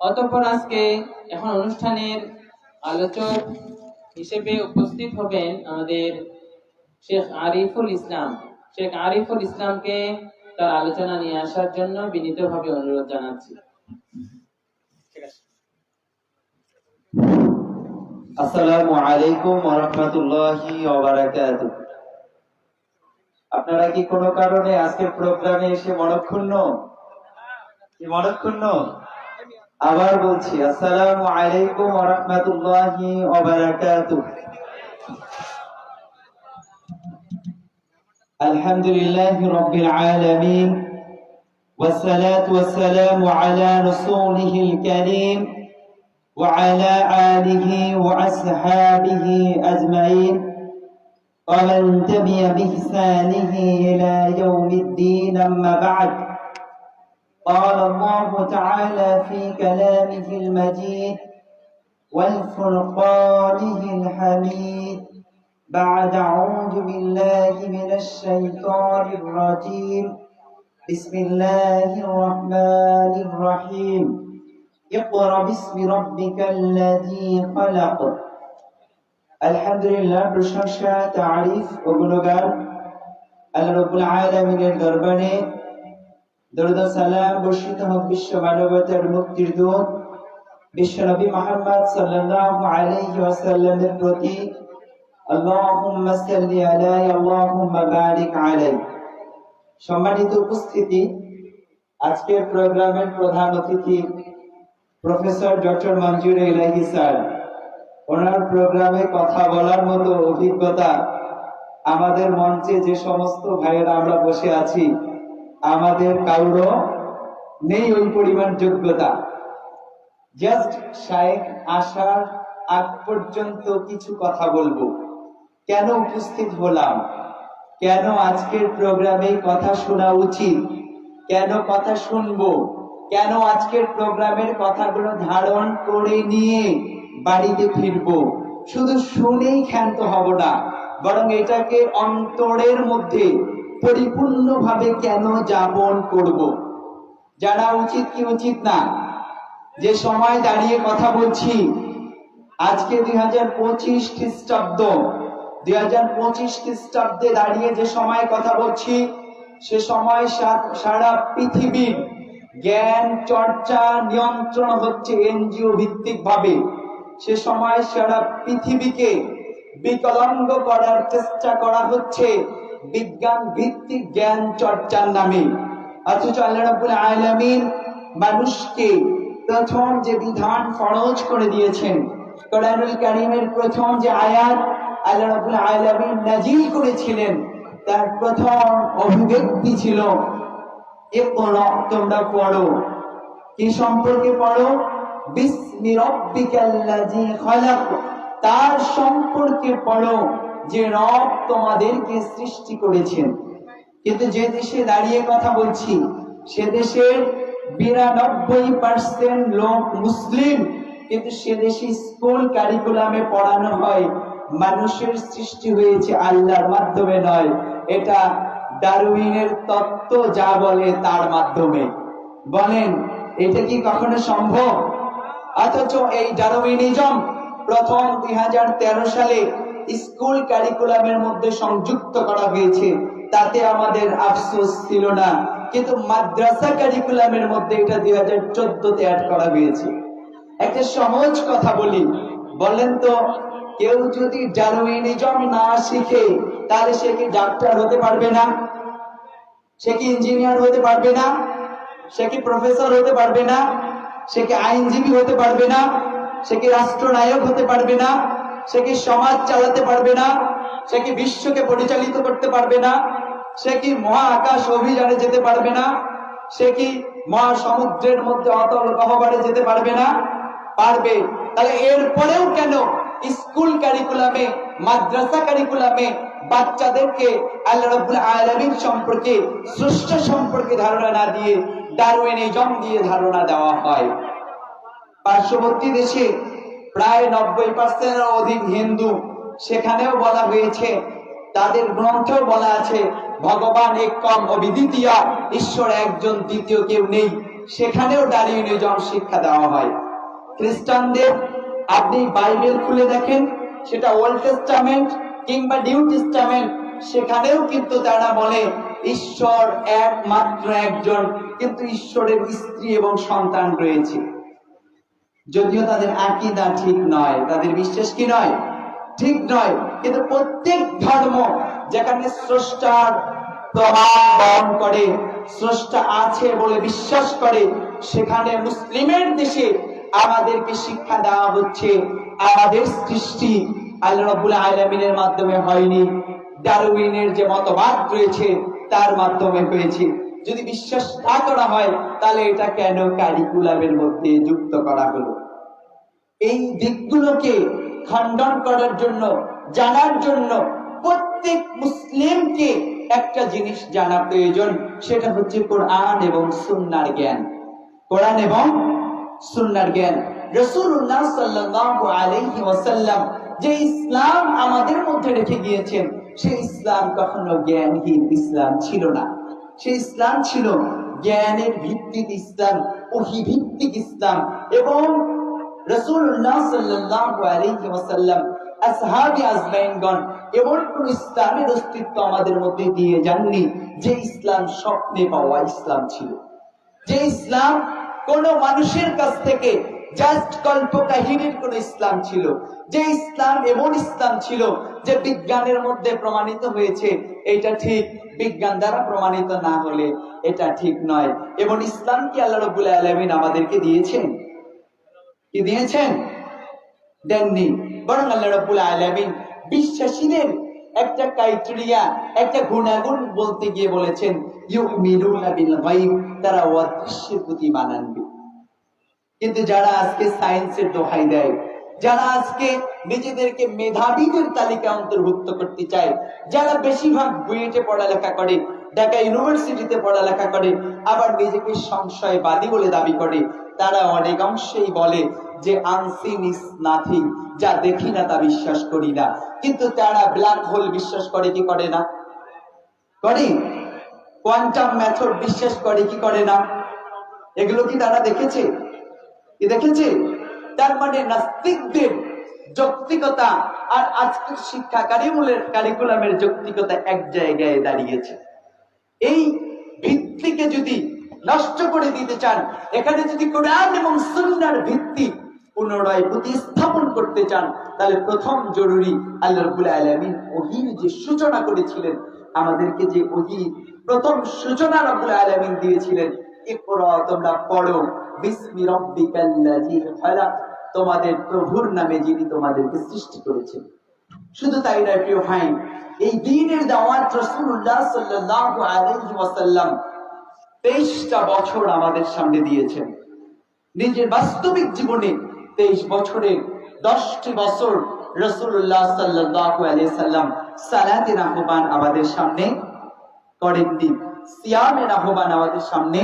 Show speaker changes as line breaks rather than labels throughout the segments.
অতঃপর আজকে এখন অনুষ্ঠানের আলোচক হিসেবে উপস্থিত হবেন আমাদের শেখ আরিফুল ইসলাম। শেখ আরিফুল ইসলামকে তার আলোচনা নিয়ে আসার জন্য বিনীতভাবে অনুরোধ জানাচ্ছি।
আসসালামু আলাইকুম রাহমাতুল্লাহি আপনারা কি কোনো কারণে আজকের প্রোগ্রামে এসে মনক্ষুণ্ণ? কি মনক্ষুণ্ণ? আবার বলছি আসসালামু আলাইকুম ওয়া রাহমাতুল্লাহি ওয়া বারাকাতুহু আলহামদুলিল্লাহি রাব্বিল আলামিন والصلاة والسلام على رسوله الكريم وعلى آله وأصحابه أجمعين ومن تبع بإحسانه إلى يوم الدين أما بعد قال الله تعالى في كلامه المجيد والفرقانه الحميد بعد أعوذ بالله من الشيطان الرجيم بسم الله الرحمن الرحيم اقرأ باسم ربك الذي خلق আলহামদুলিল্লাহ প্রশংসা তারিফ ও গুণগান আল্লাহ রব্বুল আলামিনের দরবারে বর্ষিত সম্মানিত উপস্থিতি, আজকের প্রোগ্রামের প্রধান অতিথি প্রফেসর ডক্টর মঞ্জুর ইলাহি স্যার। ওনার প্রোগ্রামে কথা বলার মতো অভিজ্ঞতা আমাদের মঞ্চে যে সমস্ত ভাইয়েরা আমরা বসে আছি আমাদের কারোর নেই ওই পরিমাণ যোগ্যতা। জাস্ট শায়েক আসার আগ পর্যন্ত কিছু কথা বলব। কেন উপস্থিত হলাম? কেন আজকের প্রোগ্রামে কথা শোনা উচিত? কেন কথা শুনব? কেন আজকের প্রোগ্রামের কথাগুলো ধারণ করে নিয়ে বাড়িতে ফিরবো? শুধু শুনেই ক্ষান্ত হব না, বরং এটাকে অন্তরের মধ্যে পরিপূর্ণভাবে কেন যাপন করব। যারা উচিত কি উচিত না? যে সময় দাঁড়িয়ে কথা বলছি, আজকে দুই হাজার পঁচিশ খ্রিস্টাব্দ, দুই হাজার পঁচিশ খ্রিস্টাব্দে দাঁড়িয়ে যে সময় কথা বলছি, সে সময় সারা পৃথিবীর জ্ঞান, চর্চা, নিয়ন্ত্রণ হচ্ছে এনজিও ভিত্তিক ভাবে সে সময় সারা পৃথিবীকে বিকলাঙ্গ করার চেষ্টা করা হচ্ছে। বিজ্ঞান, ভিত্তিক জ্ঞান চর্চার নামে। অথচ আল্লাহ রাব্বুল আলামিন মানুষকে প্রথম যে বিধান ফরজ করে দিয়েছেন, কোরআনুল কারীমের প্রথম যে আয়াত আল্লাহ রাব্বুল আলামিন নাজিল করেছিলেন, তার প্রথম অভিব্যক্তি ছিল, ইকরা তোমরা পড়ো। কি সম্পর্কে পড়ো? বিসমি রাব্বিকাল্লাযী খালাক তার সম্পর্কে পড়ো। যে রব তোমাদেরকে সৃষ্টি করেছেন। কিন্তু যে দেশে দাঁড়িয়ে কথা বলছি, সে দেশের বিরানব্বই পার্সেন্ট লোক মুসলিম, কিন্তু সে দেশে স্কুল কারিকুলামে পড়ানো হয়। মানুষের সৃষ্টি হয়েছে আল্লাহর মাধ্যমে নয়, এটা ডারউইনের তত্ত্ব যা বলে তার মাধ্যমে। বলেন, এটা কি কখনো সম্ভব? অথচ এই ডারউইনিজম প্রথম দুই হাজার তেরো সালে স্কুল কারিকুলামের মধ্যে সংযুক্ত করা হয়েছে, তাতে আমাদের আফসোস ছিল না। কিন্তু মাদ্রাসা কারিকুলামের মধ্যে এটা দুই হাজার চোদ্দতে অ্যাড করা হয়েছে। একটা সহজ কথা বলি, বলেন তো, কেউ যদি ডারউইনিজম না শিখে, তাহলে সে কি ডাক্তার হতে পারবে না? সে কি ইঞ্জিনিয়ার হতে পারবে না? সে কি প্রফেসর হতে পারবে না? সে কি আইনজীবী হতে পারবে না? সে কি রাষ্ট্রনায়ক হতে পারবে না? সে কি সমাজ চালাতে পারবে না? সে কি বিশ্বকে পরিচালিত করতে পারবে না? সে কি মহা আকাশ অভিযানে যেতে পারবে না? সে কি মহা সমুদ্রের মধ্যে অতল গহবারে যেতে পারবে না? পারবে। তাহলে এরপরেও কেন স্কুল কারিকুলামে, মাদ্রাসা কারিকুলামে বাচ্চাদেরকে আল্লাহ আলামিন সম্পর্কে সৃষ্ট সম্পর্কে ধারণা না দিয়ে ডারউইনিজম দিয়ে ধারণা দেওয়া হয়। পার্শ্ববর্তী দেশে প্রায় নব্বই পার্সেন্টের অধিক হিন্দু সেখানেও বলা হয়েছে, তাদের গ্রন্থেও বলা আছে, ভগবান এক কম ঈশ্বর একজন দ্বিতীয় কেউ নেই। সেখানেও ডারউইনিজম শিক্ষা দেওয়া হয়। খ্রিস্টানদের আপনি বাইবেল খুলে দেখেন, সেটা ওল্ড টেস্টামেন্ট কিংবা নিউ টেস্টামেন্ট, সেখানেও কিন্তু তারা বলে, ঈশ্বর একমাত্র একজন, কিন্তু ঈশ্বরের স্ত্রী এবং সন্তান রয়েছে। যদিও তাদের আকিদা ঠিক নয়, তাদের বিশ্বাস কি নয়? ঠিক নয়। কিন্তু প্রত্যেক ধর্ম যেখানে স্রষ্টার প্রমাণ বহন করে, স্রষ্টা আছে বলে বিশ্বাস করে, সেখানে মুসলিমের দেশে আমাদেরকে শিক্ষা দেওয়া হচ্ছে, আমাদের সৃষ্টি আল্লাহ রাব্বুল আলামিনের মাধ্যমে হয়নি। ডারউইনের যে মতবাদ রয়েছে, তার মাধ্যমে হয়েছে। যদি বিশ্বাস না করা হয়, তাহলে এটা কেন কারিকুলামের মধ্যে যুক্ত করা হলো? এই দিকগুলোকে খণ্ডন করার জন্য, জানার জন্য প্রত্যেক মুসলিমকে একটা জিনিস জানা প্রয়োজন, সেটা হচ্ছে কোরআন এবং সুন্নার জ্ঞান। কোরআন এবং সুন্নার জ্ঞান। রসুল্লাহ সাল্লাল্লাহু আলাইহি ওয়াসাল্লাম যে ইসলাম আমাদের মধ্যে রেখে গিয়েছেন সেই ইসলাম কখনো জ্ঞানহীন ইসলাম ছিল না। সেই ইসলাম ছিল জ্ঞানের ভিত্তিক ইসলাম ওহি ভিত্তিক ইসলাম এবং রসুল্লাহ অস্তিত্ব আমাদের মধ্যে দিয়ে যে ইসলাম স্বপ্নে পাওয়া ইসলাম ছিল। ইসলাম কোন মানুষের কাছ থেকে জাস্ট কল্প কাহিনীর কোন ইসলাম ছিল, যে ইসলাম এমন ইসলাম ছিল যে বিজ্ঞানের মধ্যে প্রমাণিত হয়েছে এটা ঠিক বিজ্ঞান দ্বারা প্রমাণিত না হলে এটা ঠিক নয়। এবং ইসলাম কি আল্লাহ রবুল্লাহ আলমিন আমাদেরকে দিয়েছেন? কি দিয়েছেন? দেননি। বরং আল্লাহ রাব্বুল আলামিন বিশ্বাসীদের একটা ক্রাইটেরিয়া একটা গুণাগুণ বলতে গিয়ে বলেছেন তারা অদৃশ্যের প্রতি মান আনবে। কিন্তু যারা আজকে সায়েন্সের দোহাই দেয় যারা আজকে নিজেদেরকে মেধাবীদের তালিকা অন্তর্ভুক্ত করতে চায়, যারা বেশিরভাগ বুয়েটে পড়ালেখা করে, ঢাকা ইউনিভার্সিটিতে পড়ালেখা করে, আবার নিজেকে সংশয়বাদী বলে দাবি করে, তারা অনেক অংশেই বলে যে আনসিন ইস নাথিং যা দেখি না তা বিশ্বাস করি না। কিন্তু তারা ব্ল্যাক হোল বিশ্বাস করে কি করে না? করে? কোয়ান্টাম মেথড বিশ্বাস করে কি করে না? এগুলো কি তারা দেখেছে? কি দেখেছে? তার মানে নাস্তিকদের যৌক্তিকতা, আর আজকের শিক্ষা কারিকুলের কারিকুলামের যৌক্তিকতা এক জায়গায় দাঁড়িয়েছে। এই ভিত্তিকে যদি নষ্ট করে দিতে চান, এখানে যদি কোরআন এবং সুন্নার ভিত্তি পুনরায় প্রতিস্থাপন করতে চান, তাহলে প্রথম জরুরি আল্লাহ আলামিন ওহির যে সূচনা করেছিলেন, আমাদেরকে যে ওহি প্রথম সূচনা রাব্বুল আলামিন দিয়েছিলেন, ইকরা তোমরা পড়ো, বিসমি তোমাদের প্রভুর নামে যিনি তোমাদেরকে সৃষ্টি করেছেন। শুধু তাই নয়, প্রিয় ভাই, এই দিনের দাওয়াত আলাইহি ওয়াসাল্লাম 23টা বছর আমাদের সামনে দিয়েছেন। নিজের বাস্তবিক জীবনে 23 বছরে 10টি বছর রসুল্লাহ সাল্লাল্লাহু আলাইহি সাল্লাম সালাতের আহ্বান আমাদের সামনে করেননি, সিয়ামের আহ্বান আমাদের সামনে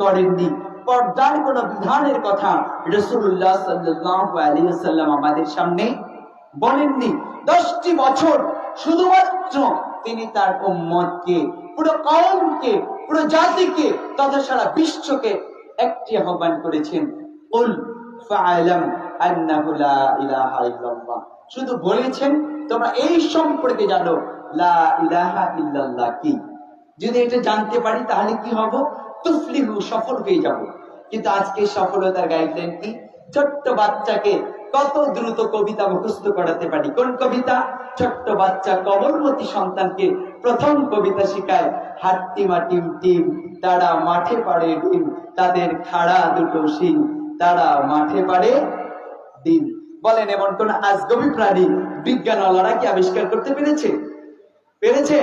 করেননি। পর্দার কোন বিধানের কথা রসুল্লাহ সাল্লাম আমাদের সামনে বলেননি। দশটি বছর শুধুমাত্র তিনি তার উম্মতকে, পুরো কওমকে, পুরো জাতিকে, তথা সারা বিশ্বকে একটি আহ্বান করেছেন। শুধু বলেছেন, তোমরা এই সম্পর্কে জানো, লা ইলাহা ইল্লাল্লাহ কি? যদি এটা জানতে পারি তাহলে কি হব? তুফলিহু সফল হয়ে যাব। কিন্তু আজকে সফলতার গাইডলাইন কি? ছোট্ট বাচ্চাকে কত দ্রুত কবিতা মুখস্থ করাতে পারি? কোন কবিতা? ছোট্ট বাচ্চা কবরমতী সন্তানকে প্রথম কবিতা শিখায়, হাট্টিমা টিম তারা মাঠে ডিম, তাদের খাড়া দুটো শিং, তারা মাঠে পাড়ে দিন বলেন, এমন কোন আজগবি প্রাণী বিজ্ঞানওয়ালারা কি আবিষ্কার করতে পেরেছে? পেরেছে?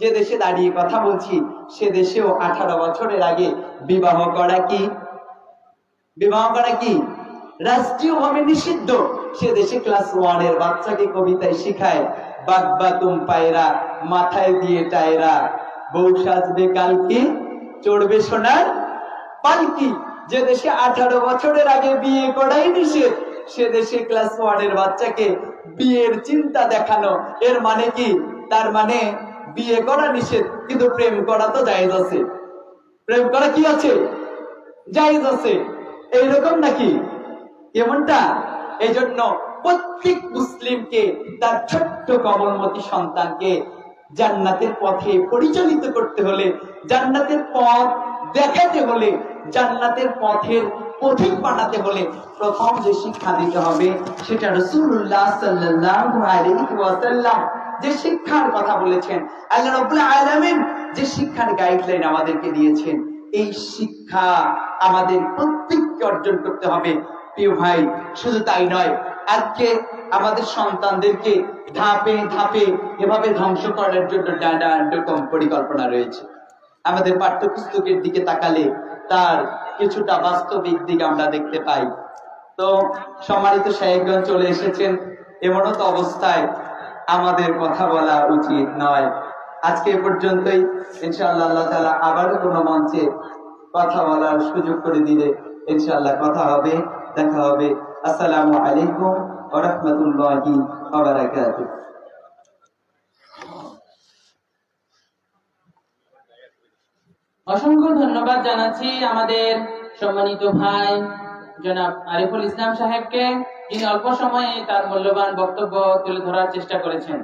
যে দেশে দাঁড়িয়ে কথা বলছি, সে দেশেও আঠারো বছরের আগে বিবাহ করা কি? বিবাহ করা কি? রাষ্ট্রীয় ভাবে নিষিদ্ধ। সে দেশে ক্লাস ওয়ানের বাচ্চাকে কবিতায় শিখায়, বাগবা তুম পায়রা, মাথায় দিয়ে টায়রা, বউ সাজবে কালকে, চড়বে সোনার পালকি। যে দেশে আঠারো বছরের আগে বিয়ে করাই নিষেধ, সে দেশে ক্লাস ওয়ানের বাচ্চাকে বিয়ের চিন্তা দেখানো। এর মানে কি? তার মানে বিয়ে করা নিষেধ, কিন্তু প্রেম করা তো জায়েজ আছে। প্রেম করা কি আছে? জায়েজ আছে। এইরকম নাকি? এমনটা? এই জন্য প্রত্যেক মুসলিমকে তার ছোট্ট কমলমতি সন্তানকে জান্নাতের পথে পরিচালিত করতে হলে, জান্নাতের পথ দেখাতে হলে, জান্নাতের পথের পথিক বানাতে হলে প্রথম যে শিক্ষা দিতে হবে, সেটা রসুল্লাহ ওয়াসাল্লাম। যে শিক্ষার কথা বলেছেন, আল্লাহ রাব্বুল আলামিন যে শিক্ষার গাইডলাইন আমাদেরকে দিয়েছেন, এই শিক্ষা আমাদের প্রত্যেককে অর্জন করতে হবে। প্রিয় ভাই, শুধু তাই নয়, আজকে আমাদের সন্তানদেরকে ধাপে ধাপে এভাবে ধ্বংস করার জন্য নানান রকম পরিকল্পনা রয়েছে। আমাদের পাঠ্যপুস্তকের দিকে তাকালে তার কিছুটা বাস্তবিক দিক আমরা দেখতে পাই। তো সম্মানিত সাহেবগঞ্জ চলে এসেছেন, এমনও তো অবস্থায় আমাদের কথা বলা উচিত নয়। আজকে পর্যন্তই। ইনশাআল্লাহ আল্লাহ তাআলা আবারও কোনো মঞ্চে কথা বলার সুযোগ করে দিলে ইনশাআল্লাহ কথা হবে, দেখা হবে। আসসালামু আলাইকুম ওয়া রাহমাতুল্লাহি
অসংখ্য ধন্যবাদ জানাচ্ছি আমাদের সম্মানিত ভাই জনাব আরিফুল ইসলাম সাহেবকে। যিনি অল্প সময়ে তার মূল্যবান বক্তব্য তুলে ধরার চেষ্টা করেছেন।